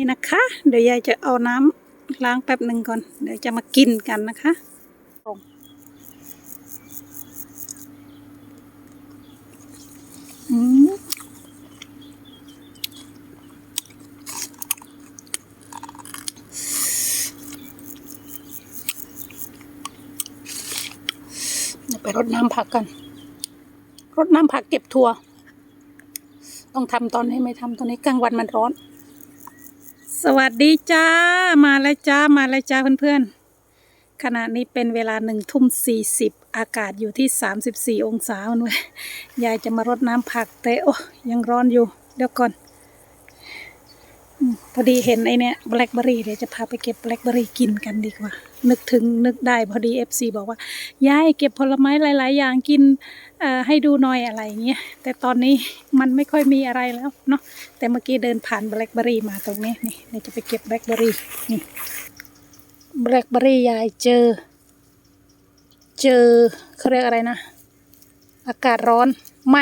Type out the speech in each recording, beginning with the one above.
นี่นะคะ เดี๋ยวยายจะเอาน้ำล้างแป๊บหนึ่งก่อน เดี๋ยวจะมากินกันนะคะอืมเดี๋ยวไปรดน้ำผักกัน รดน้ำผักเก็บถั่วต้องทำตอนนี้ไม่ทำตอนนี้กลางวันมันร้อน สวัสดีจ้า มาแล้วจ้า มาแล้วจ้าเพื่อนๆ ขณะนี้เป็นเวลาหนึ่งทุ่มสี่สิบอากาศอยู่ที่สามสิบสี่องศาเว้ยยายจะมารดน้ำผักแต่โอ้ยังร้อนอยู่ เดี๋ยวก่อน พอดีเห็นไอเนี้ยแบล็คเบอรี่เดี๋ยวจะพาไปเก็บแบล็คเบอรี่กินกันดีกว่า นึกถึงนึกได้พอดีเอฟซีบอกว่ายายเก็บผลไม้หลาย ๆ อย่างกินให้ดูหน่อยอะไรอย่างเงี้ยแต่ตอนนี้มันไม่ค่อยมีอะไรแล้วเนาะแต่เมื่อกี้เดินผ่านแบล็คเบอรี่มาตรงนี้นี่เดี๋ยวจะไปเก็บแบล็คเบอรี่นี่แบล็คเบอรี่ยายเจอ เจอเขาเรียกอะไรนะ อากาศร้อนไหม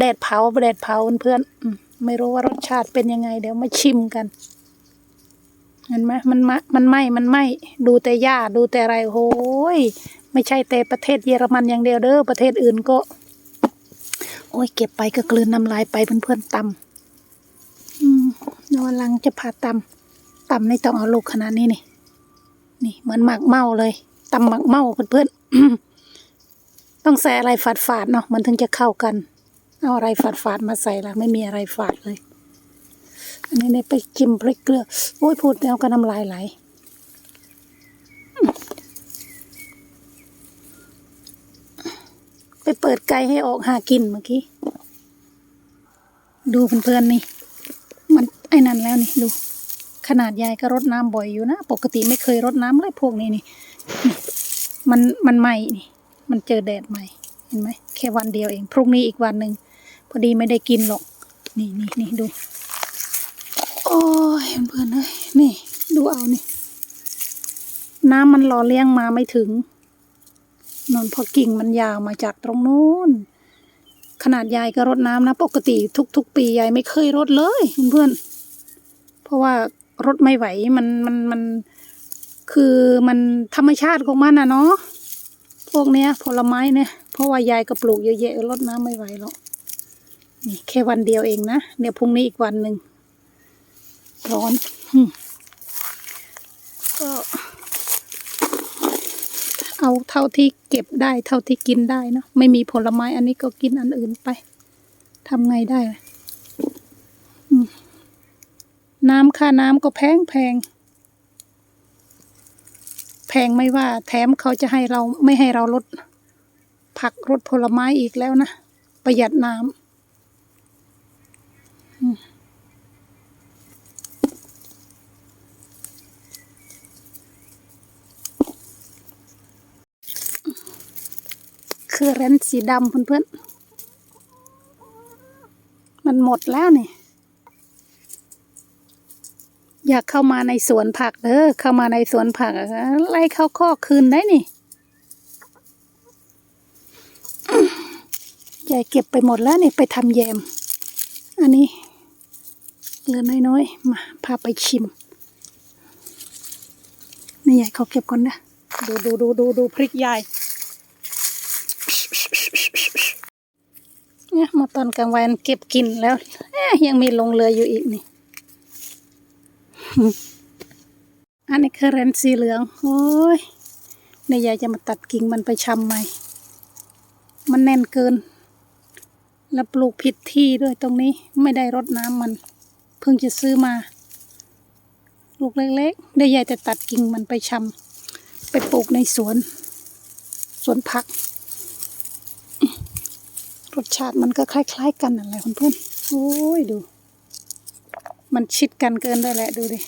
แดดเผาแดดเผาเพื่อนๆไม่รู้ว่ารสชาติเป็นยังไง เดี๋ยวมาชิมกันเห็นไหมมันมะมันไหมมันไหมดูแต่หญ้าดูแต่อะไรโอ้ยไม่ใช่แต่ประเทศเยอรมันอย่างเดียวเด้อประเทศอื่นก็ โอ้ยเก็บไปก็กลืนน้ำลายไปเพื่อนๆตำอืมเดี๋ยววันหลังจะพาตำตำไม่ต้องเอาลูกขนาดนี้นี่นี่เหมือนหมากเมาเลยตำหมากเมาเพื่อนๆต้องใส่อะไรฝาดๆเนาะมันถึงจะเข้ากัน เอาอะไรฝาดๆมาใส่ละไม่มีอะไรฝาดเลย อันนี้เนี่ยไปจิ้มพริกเกลือ โอ้ยพูดแล้วก็น้ำลายไหลไปเปิดไก่ให้ออกหากินเมื่อกี้ ดูเพื่อนๆนี่ มันไอ้นั่นแล้วนี่ดู ขนาดยายก็รดน้ำบ่อยอยู่นะ ปกติไม่เคยรดน้ำเลยพวกนี้นี่ มันมันใหม่นี่ มันเจอแดดใหม่ เห็นไหมแค่วันเดียวเอง พรุ่งนี้อีกวันหนึ่ง พอดีไม่ได้กินหรอก นี่นี่นี่ดู โอ้ยเพื่อนเอ้ยนี่ดูเอานี่ น้ำมันหล่อเลี้ยงมาไม่ถึง นอนพอกิ่งมันยาวมาจากตรงโน้น ขนาดยายก็รดน้ำนะ ปกติทุก ๆ ปียายไม่เคยรดเลยเพื่อนเพราะว่ารดไม่ไหวมันมันมันคือมันธรรมชาติของมันนะเนาะพวกเนี้ยผลไม้เนี่ยเพราะว่ายายก็ปลูกเยอะแยะรดน้ำไม่ไหวหรอก นี่แค่วันเดียวเองนะ เดี๋ยวพรุ่งนี้อีกวันหนึ่งร้อนก็เอาเท่าที่เก็บได้เท่าที่กินได้เนอะไม่มีผลไม้อันนี้ก็กินอันอื่นไปทำไงได้ล่ะอืมน้ำค่าน้ำก็แพงแพงแพงไม่ว่า แถมเขาจะให้เราไม่ให้เราลดผักลดผลไม้อีกแล้วนะ ประหยัดน้ำ คือเรนสีดำเพื่อนๆ มันหมดแล้วนี่ อยากเข้ามาในสวนผักเด้อเข้ามาในสวนผักไล่เข้าคอกคืนได้นี่ยายเก็บไปหมดแล้วนี่ไปทำแยม อันนี้ เหลือน้อยๆ มาพาไปชิมนี่ยายเขาเก็บก่อนนะ ดูดูดูดูดูพริกยายเนี่ยมาตอนกลางวันเก็บกินแล้วเอ๊ะยังมีลงเรืออยู่อีกนี่ อันนี้คือเรนสีเหลือง โอ้ยในยายจะมาตัดกิ่งมันไปชำใหม่ มันแน่นเกิน แล้วปลูกผิดที่ด้วยตรงนี้ไม่ได้รดน้ำมัน เพิ่งจะซื้อมา ลูกเล็กๆเดี๋ยวยายจะตัดกิ่งมันไปชำไปปลูกในสวน สวนผัก รสชาติมันก็คล้าย ๆ กันนั่นแหละเพื่อนๆโอ้ยดู มันชิดกันเกินได้แหละดูดิ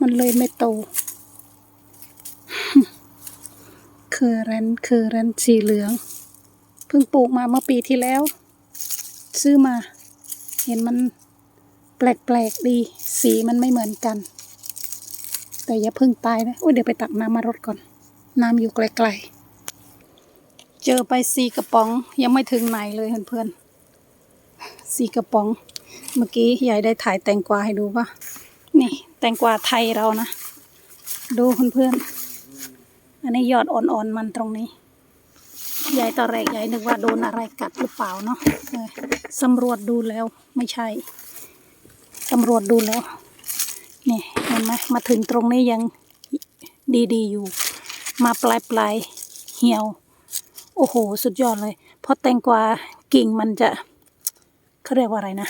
มันเลยไม่โตคือแรนคือแรนสีเหลือง เพิ่งปลูกมาเมื่อปีที่แล้ว ซื้อมา เห็นมันแปลกๆดี สีมันไม่เหมือนกัน แต่อย่าเพิ่งตายนะโอ้ยเดี๋ยวไปตักน้ำมารดก่อน น้ำอยู่ไกลๆ เจอไปสี่กระป๋องยังไม่ถึงไหนเลยเพื่อนๆสี่กระป๋อง เมื่อกี้ยายได้ถ่ายแตงกวาให้ดูป่ะนี่แตงกวาไทยเรานะ ดูเพื่อนๆ อันนี้ยอดอ่อนๆมันตรงนี้ ยายตอนแรกยายนึกว่าโดนอะไรกัดหรือเปล่าเนาะสำรวจดูแล้วไม่ใช่สำรวจดูแล้วนี่เห็นไหมมาถึงตรงนี้ยังดีๆอยู่ มาปลายปลายเหี่ยว โอ้โห สุดยอดเลย เพราะแตงกวากิ่งมันจะเขาเรียกว่าอะไรนะ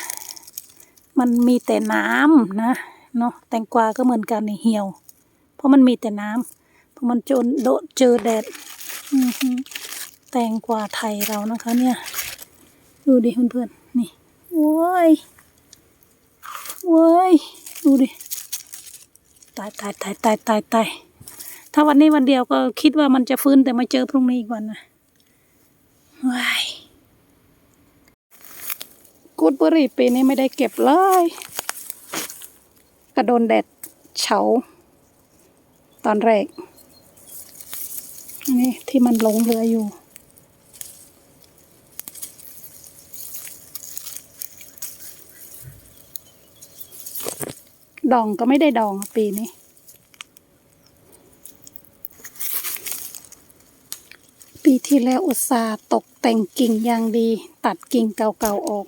มันมีแต่น้ำนะเนาะแตงกวาก็เหมือนกันนี่เหี่ยว เพราะมันมีแต่น้ำเพราะมันจนโดนเจอแดดอือ แตงกวาไทยเรานะคะเนี่ย ดูดิเพื่อนๆนี่โว้ยโว้ยดูดิตายตายตายตายตายตายถ้าวันนี้วันเดียวก็คิดว่ามันจะฟื้นแต่มาเจอพรุ่งนี้อีกวันนะว้ายกูดบอรี่ปีนี้ไม่ได้เก็บเลย กระโดนแดดเฉา ตอนแรกนี่ที่มันหลงเหลืออยู่ ดองก็ไม่ได้ดองปีนี้ ปีที่แล้วอุตสาห์ตกแต่งกิ่งอย่างดี ตัดกิ่งเก่าๆออก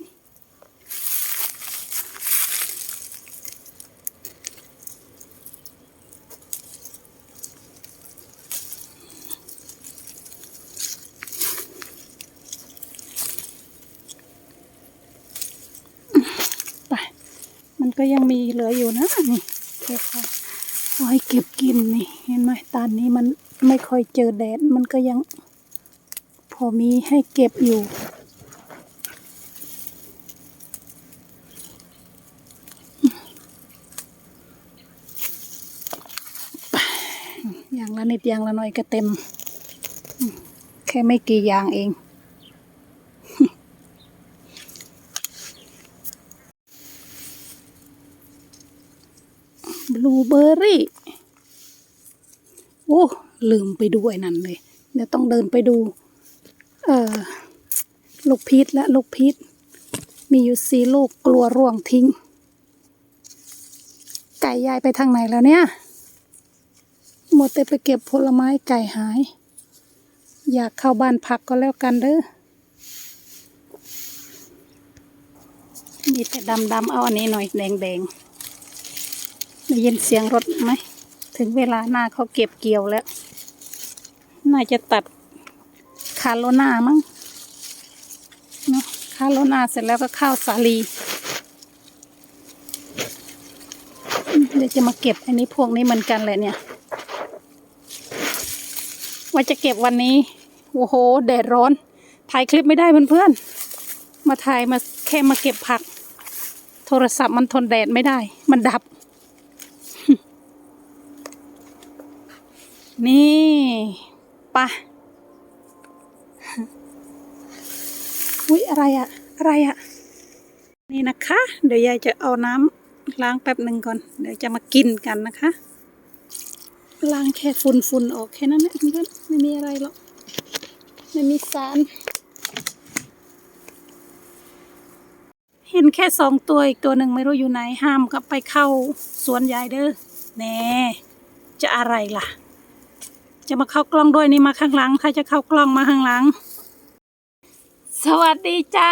ก็ยังมีเหลืออยู่นะนี่เก็บเอาเอาให้เก็บกินนี่ เห็นไหมตอนนี้มันไม่ค่อยเจอแดดมันก็ยัง พอมีให้เก็บอยู่อย่างละนิดอย่างละหน่อยก็เต็ม แค่ไม่กี่อย่างเอง บลูเบอร์รี่ โอ้ ลืมไปดูไอ้นั่นเลย เดี๋ยวต้องเดินไปดู เอ่อ ลูกพีชและลูกพีชมีอยู่สี่ลูกกลัวร่วงทิ้ง ไก่ยายไปทางไหนแล้วเนี่ยหมดแต่ไปเก็บผลไม้ไก่หาย อยากเข้าบ้านพักก็แล้วกันเด้อมีแต่ดำๆเอาอันนี้หน่อยแดงๆ ได้ยินเสียงรถไหม ถึงเวลาหน้าเขาเก็บเกี่ยวแล้ว น่าจะตัดคาโลนามั้งเนาะคาโลนาเสร็จแล้วก็ข้าวสาลีเดี๋ยวจะมาเก็บอันนี้พวกนี้เหมือนกันแหละเนี่ย ว่าจะเก็บวันนี้ โอ้โหแดดร้อน ถ่ายคลิปไม่ได้เพื่อนๆ มาถ่ายมาแค่มาเก็บผัก โทรศัพท์มันทนแดดไม่ได้ มันดับ นี่ปะอุ้ยอะไรอะอะไรอะนี่นะคะ เดี๋ยวยายจะเอาน้ำล้างแป๊บหนึ่งก่อน เดี๋ยวจะมากินกันนะคะ ล้างแค่ฝุ่นฝุ่นๆออกแค่นั้นแหละเพื่อนไม่มีอะไรหรอก ไม่มีสาร เห็นแค่สองตัวอีกตัวหนึ่งไม่รู้อยู่ไหนห้ามก็ไปเข้าสวนยายเด้อแน่จะอะไรล่ะ จะมาเข้ากล้องด้วยนี่มาข้างหลัง ใครจะเข้ากล้องมาข้างหลัง สวัสดีจ้า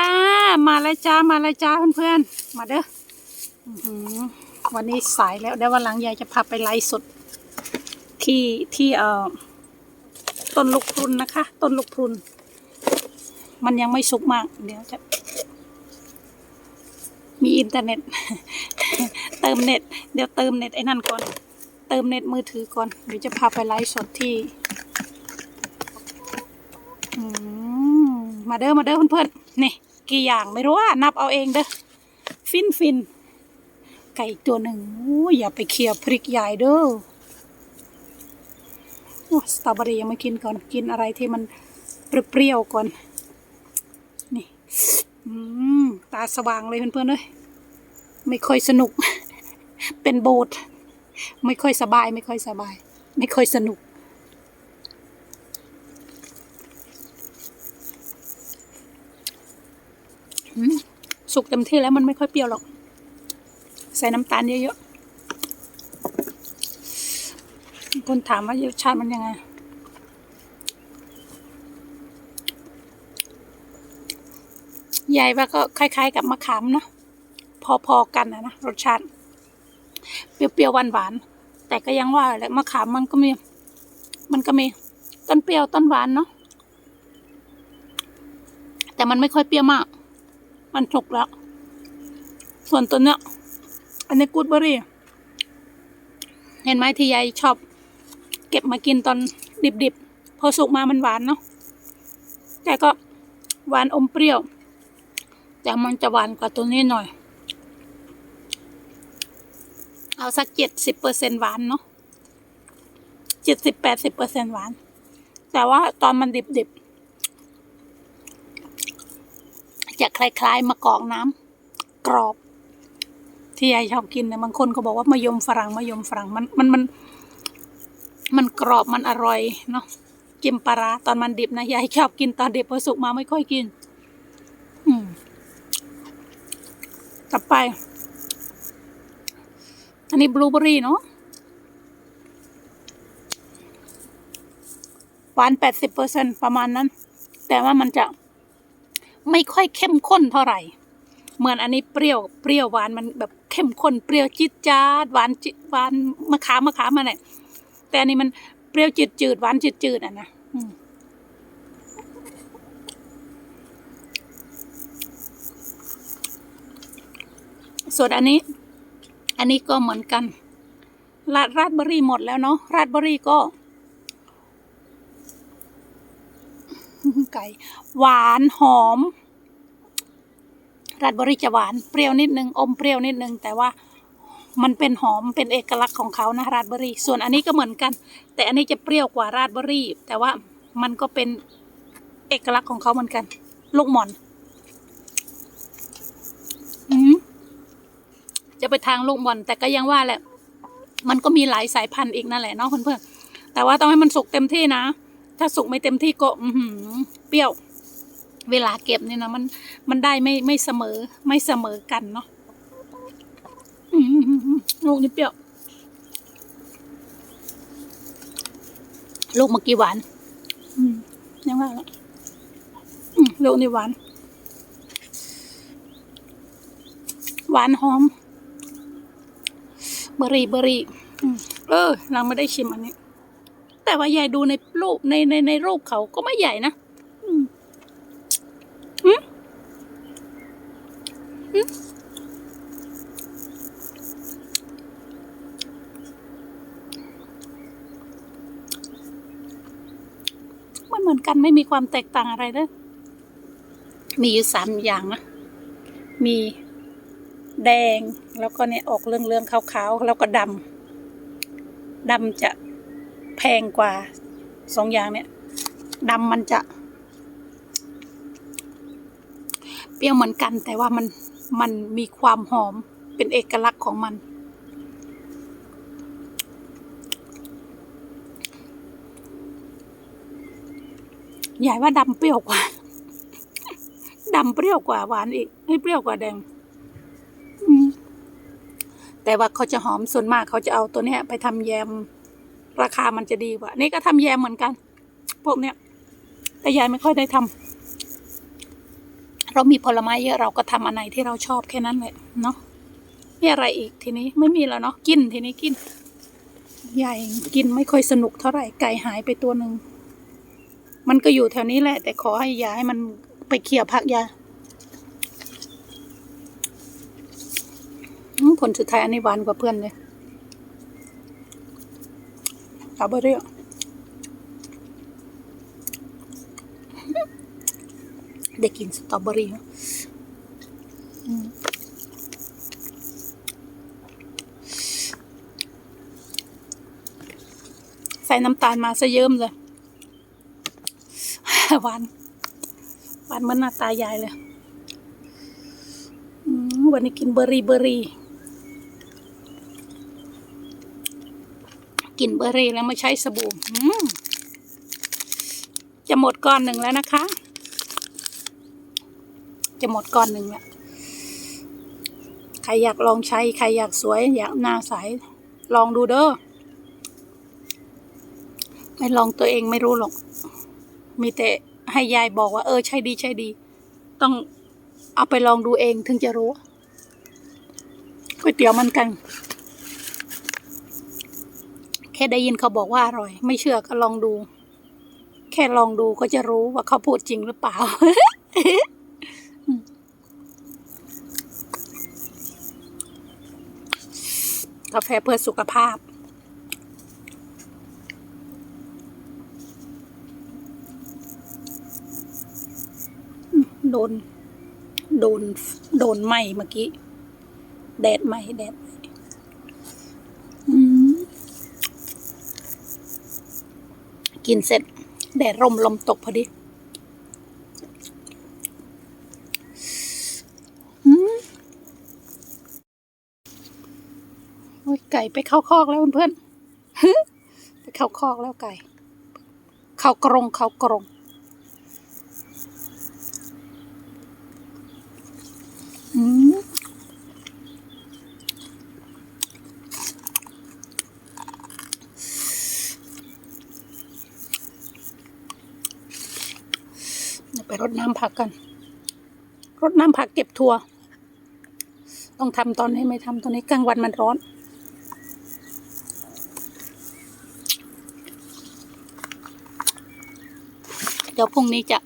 มาแล้วจ้า มาแล้วจ้าเพื่อนๆ มาเด้ออื้อหือวันนี้สายแล้วเดี๋ยววันหลังยายจะพาไปไลฟ์สดที่ที่เอ่อต้นลูกพรุนนะคะ ต้นลูกพรุน มันยังไม่สุกมาก เดี๋ยวจะ มีอินเทอร์เน็ต เติมเน็ต เดี๋ยวเติมเน็ตไอ้นั่นก่อน เติมเน็ตมือถือก่อน เดี๋ยวจะพาไปไลฟ์สดที่มาเด้อมาเด้อเพื่อนๆนี่กี่อย่างไม่รู้ว่านับเอาเองเด้อฟินฟินไก่อีกตัวหนึ่งโอ้ยอย่าไปเคี่ยวพริกใหญ่เด้อโอ้สตรอเบอรี่ยังไม่กินก่อนกินอะไรที่มันเปรี้ยวๆก่อน นี่อืมตาสว่างเลยเพื่อนๆเลยไม่ค่อยสนุก เป็นโบสถ์ ไม่ค่อยสบาย ไม่ค่อยสบาย ไม่ค่อยสนุก สุกเต็มที่แล้วมันไม่ค่อยเปรี้ยวหรอก ใส่น้ำตาลเยอะๆ คนถามว่ารสชาติมันยังไงยายว่าก็คล้าย ๆ กับมะขามเนาะพอๆกันนะนะรสชาติ เปรี้ยวๆหวานๆแต่ก็ยังว่าแหละมะขามมันก็มี มันก็มีต้นเปรี้ยวต้นหวานเนาะแต่มันไม่ค่อยเปรี้ยวมาก มันสุกแล้ว ส่วนตัวเนี้ยอันนี้กูดเบอร์รี่ เห็นไหมที่ยายชอบ เก็บมากินตอนดิบๆ พอสุกมามันหวานเนาะ แต่ก็หวานอมเปรี้ยว แต่มันจะหวานกว่าตัวนี้หน่อย เอาสักเจ็ดสิบเปอร์เซ็นหวานเนาะเจ็ดสิบแปดสิบเปอร์เซ็นหวาน แต่ว่าตอนมันดิบๆ จะคล้ายๆมะกอกน้ำกรอบ ที่ยายชอบกินเนี่ยบางคนก็บอกว่ามะยมฝรั่งมะยมฝรั่งมันมันมัน มันกรอบมันอร่อยเนาะกิมปลาร้าตอนมันดิบนะยายชอบกินตอนดิบพอสุกมาไม่ค่อยกิน อืมต่อไป อันนี้บลูเบอรี่เนาะหวานแปดสิบเปอร์เซ็นประมาณนั้น แต่ว่ามันจะไม่ค่อยเข้มข้นเท่าไหร่ เหมือนอันนี้เปรี้ยว เปรี้ยวหวานมันแบบเข้มข้น เปรี้ยวจิดจาดหวานจิหวานมะขามมะขามมาเนี่ยแต่อันนี้มันเปรี้ยวจืดจืดหวานจืดจืดอะนะส่วนอันนี้ อันนี้ก็เหมือนกันราดราดเบอร์รี่หมดแล้วเนาะราดเบอร์รี่ก็ ไก่หวานหอมราดเบอร์รี่จะหวานเปรี้ยวนิดนึงอมเปรี้ยวนิดนึงแต่ว่ามันเป็นหอมเป็นเอกลักษณ์ของเขานะราดเบอร์รี่ ส่วนอันนี้ก็เหมือนกัน แต่อันนี้จะเปรี้ยวกว่าราดเบอร์รี่ แต่ว่ามันก็เป็นเอกลักษณ์ของเขาเหมือนกัน ลูกหมอน อืม จะไปทางลูกหม่อนแต่ก็ยังว่าแหละ มันก็มีหลายสายพันธุ์อีกนั่นแหละเนาะเพื่อนๆแต่ว่าต้องให้มันสุกเต็มที่นะ ถ้าสุกไม่เต็มที่ก็อืเปรี้ยว เวลาเก็บเนี่ยนะมันมันได้ไม่ไม่เสมอไม่เสมอกันเนาะลูกนี่เปรี้ยว ลูกเมื่อกี้หวานยังว่าละลูกนี่หวาน หวานหอม บอร์รี่เบอร์รี่เออเราไม่ได้ชิมอันนี้ แต่ว่ายายดูในรูปในในในรูปเขาก็ไม่ใหญ่นะมอืมอืมมันเหมือนกันไม่มีความแตกต่างอะไรเลยมีอยู่สามอย่างนะ มีแดง แล้วก็เนี่ยออกเรื่องเรื่องๆขาวๆแล้วก็ดำดำจะแพงกว่าสองอย่างเนี่ยดำมันจะ เปรี้ยวเหมือนกัน แต่ว่ามันมันมีความหอมเป็นเอกลักษณ์ของมันใหญ่ว่าดำเปรี้ยวกว่าดำเปรี้ยวกว่าหวานอีกไม่เปรี้ยวกว่าแดง แต่ว่าเขาจะหอมส่วนมากเขาจะเอาตัวเนี้ย ไปทำแยม ราคามันจะดีกว่า นี่ก็ทำแยมเหมือนกัน พวกเนี้ย แต่ยายไม่ค่อยได้ทำเรามีผลไม้เยอะเราก็ทำอันไหนที่เราชอบแค่นั้นแหละเนาะมีอะไรอีกทีนี้ไม่มีแล้วเนาะกินทีนี้กินใหญ่กินไม่ค่อยสนุกเท่าไหร่ไก่หายไปตัวหนึ่งมันก็อยู่แถวนี้แหละ แต่ขอให้ยาให้มันไปเขี่ยพักยาอืม ผลสุดท้ายอันนี้หวานกว่าเพื่อนเลยเอาไปเรื่อยได้กินสตรอเบอรี่เนอะใส่น้ำตาลมาซะเยิ้มเลยหวานหวานเหมือนหน้าตายายเลยวันนี้กินเบอร์รี่เบอร์รี่ กินเบอร์รี่แล้วม่ใช้สบู่จะหมดก้อนหนึ่งแล้วนะคะ จะหมดก้อนหนึ่งแล้วใครอยากลองใช้ ใครอยากสวย อยากหน้าใส ลองดูเด้อ ไม่ลองตัวเองไม่รู้หรอก มีแต่ให้ยายบอกว่า เออ ใช่ดีใช่ดี ต้องเอาไปลองดูเองถึงจะรู้ก๋วยเตี๋ยวมันกัน ค่ได้ยินเขาบอกว่าอร่อย ไม่เชื่อก็ลองดู แค่ลองดูก็จะรู้ว่าเขาพูดจริงหรือเปล่า กาแฟเพื่อสุขภาพ โดน โดน โดนไหมเมื่อกี้ แดดไหมแดดไหมอืม กินเสร็จ แดดร่มลมตกพอดีอืมโอ้ยไก่ไปเข้าคอกแล้วเพื่อนๆฮึไปเข้าคอกแล้วไก่ เข้ากรงเข้ากรง อืมเดน้ำผักกัน รดน้ำผักเก็บถั่วต้องทำตอนนี้ไม่ทำตอนนี้กลางวันมันร้อนเดี๋ยวพรุ่งนี้จะ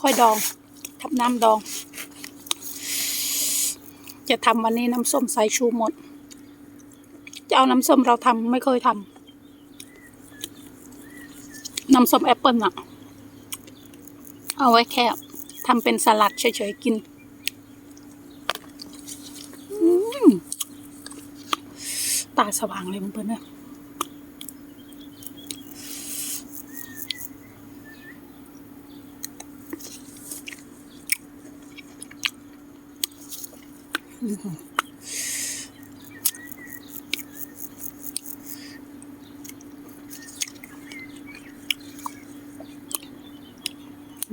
ค่อยดองทำน้ำดอง จะทำวันนี้น้ำส้มสายชูหมด จะเอาน้ำส้มเราทำไม่เคยทำน้ำส้มแอปเปิลอะ เอาไว้แค่ทำเป็นสลัดเฉยๆกินตาสว่างเลยเพื่อนๆนะ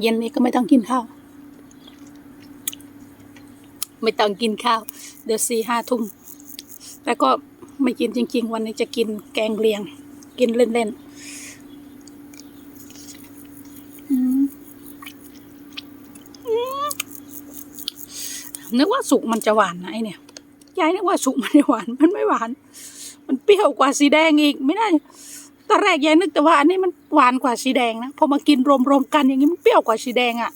เย็นนี้ก็ไม่ต้องกินข้าว ไม่ต้องกินข้าว เดี๋ยวสี่ห้าทุ่มแต่ก็ไม่กินจริง ๆ วันนี้จะกินแกงเลียง กินเล่นๆนึกว่าสุกมันจะหวานนะไอเนี่ยยายนึกว่าสุกมันจะหวาน มันไม่หวาน มันเปรี้ยวกว่าสีแดงอีก ไม่ได้ ตอนแรกยายนึกแต่ว่าอันนี้มันหวานกว่าสีแดงนะพอมากินรวมๆกันอย่างนี้มันเปรี้ยวกว่าสีแดงอะ่ะ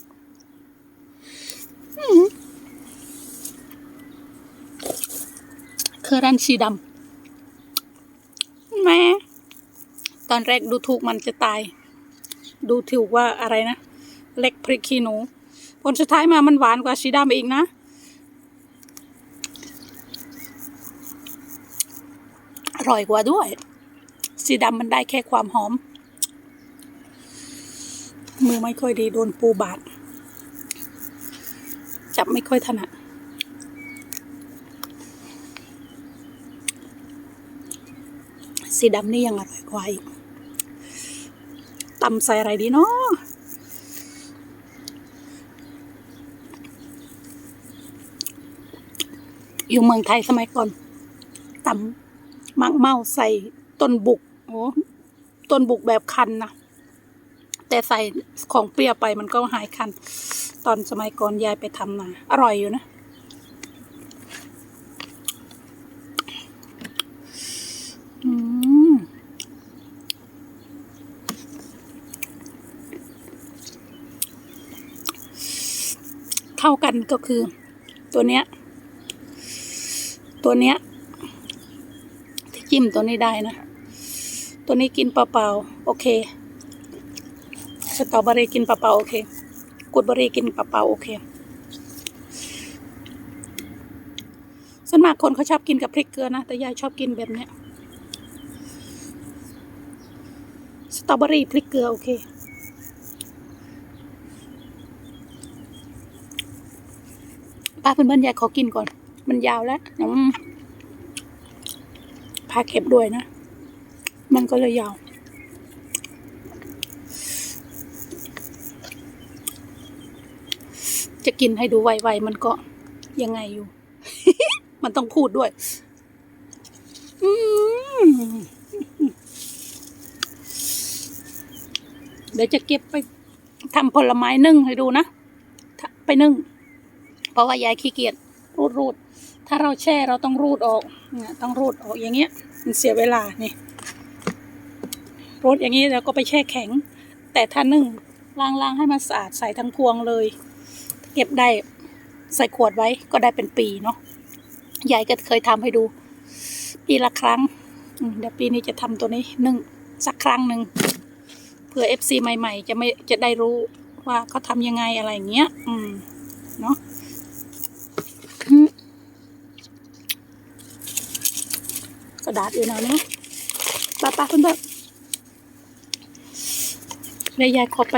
คือรันสีดำแม่ตอนแรกดูถูกมันจะตาย ดูถูกว่าอะไรนะ เล็กพริกขี้หนู ผลสุดท้ายมามันหวานกว่าสีดำอีกนะอร่อยกว่าด้วย สีดำมันได้แค่ความหอม มือไม่ค่อยดีโดนปูบาด จับไม่ค่อยถนัดสีดำนี่ยังอร่อยกว่าอีกตำใส่อะไรดีเนาะอยู่เมืองไทยสมัยก่อนตำมักเมาใส่ต้นบุก โอ้ต้นบุกแบบคันนะแต่ใส่ของเปรี้ยวไปมันก็หายคัน ตอนสมัยก่อนยายไปทำมาอร่อยอยู่นะเข้ากันก็คือ ตัวเนี้ย ตัวเนี้ย ที่จิ้มตัวนี้ได้นะ ตัวนี้กินเปล่าๆโอเค สตรอเบอรี่กินเปล่าๆโอเคกูดเบอรี่กินเปล่าๆโอเคส่วนมากคนเขาชอบกินกับพริกเกลือนะ แต่ยายชอบกินแบบเนี้ยสตรอเบอรี่พริกเกลือโอเคป้าเพื่อนๆยายขอกินก่อน มันยาวแล้วอืมพาเก็บด้วยนะ มันก็เลยยาว จะกินให้ดูไวๆมันก็ยังไงอยู่ มันต้องพูดด้วย เดี๋ยวจะเก็บไปทำผลไม้นึ่งให้ดูนะ ไปนึ่ง เพราะว่ายายขี้เกียจรูดรูดถ้าเราแช่เราต้องรูดออกเนี่ยต้องรูดออกอย่างเงี้ย มันเสียเวลานี่ รูดอย่างนี้แล้วก็ไปแช่แข็ง แต่ถ้านึ่งล้างๆให้มันสะอาดใส่ทั้งพวงเลย เก็บได้ใส่ขวดไว้ก็ได้เป็นปีเนาะยายก็เคยทำให้ดู ปีละครั้งเดี๋ยวปีนี้จะทำตัวนี้นึ่งสักครั้งหนึ่งเผื่อเอฟซีใหม่ ๆ จะไม่จะได้รู้ว่าเขาทำยังไงอะไรอย่างเงี้ย อืม เนาะกระดาษอยู่นะเนาะป้าป้าเพื่อน เดี๋ยวยายขอไป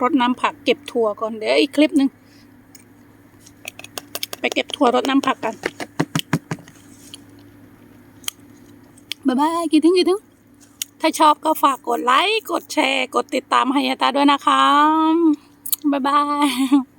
รดน้ำผักเก็บถั่วก่อนเดี๋ยวอีกคลิปหนึ่งไปเก็บถั่วรดน้ำผักกันบ๊ายบายกี่ถึงกี่ถึง ถ้าชอบก็ฝากกดไลค์ กดแชร์ กดติดตามให้ยาตาด้วยนะคะ บ๊ายบาย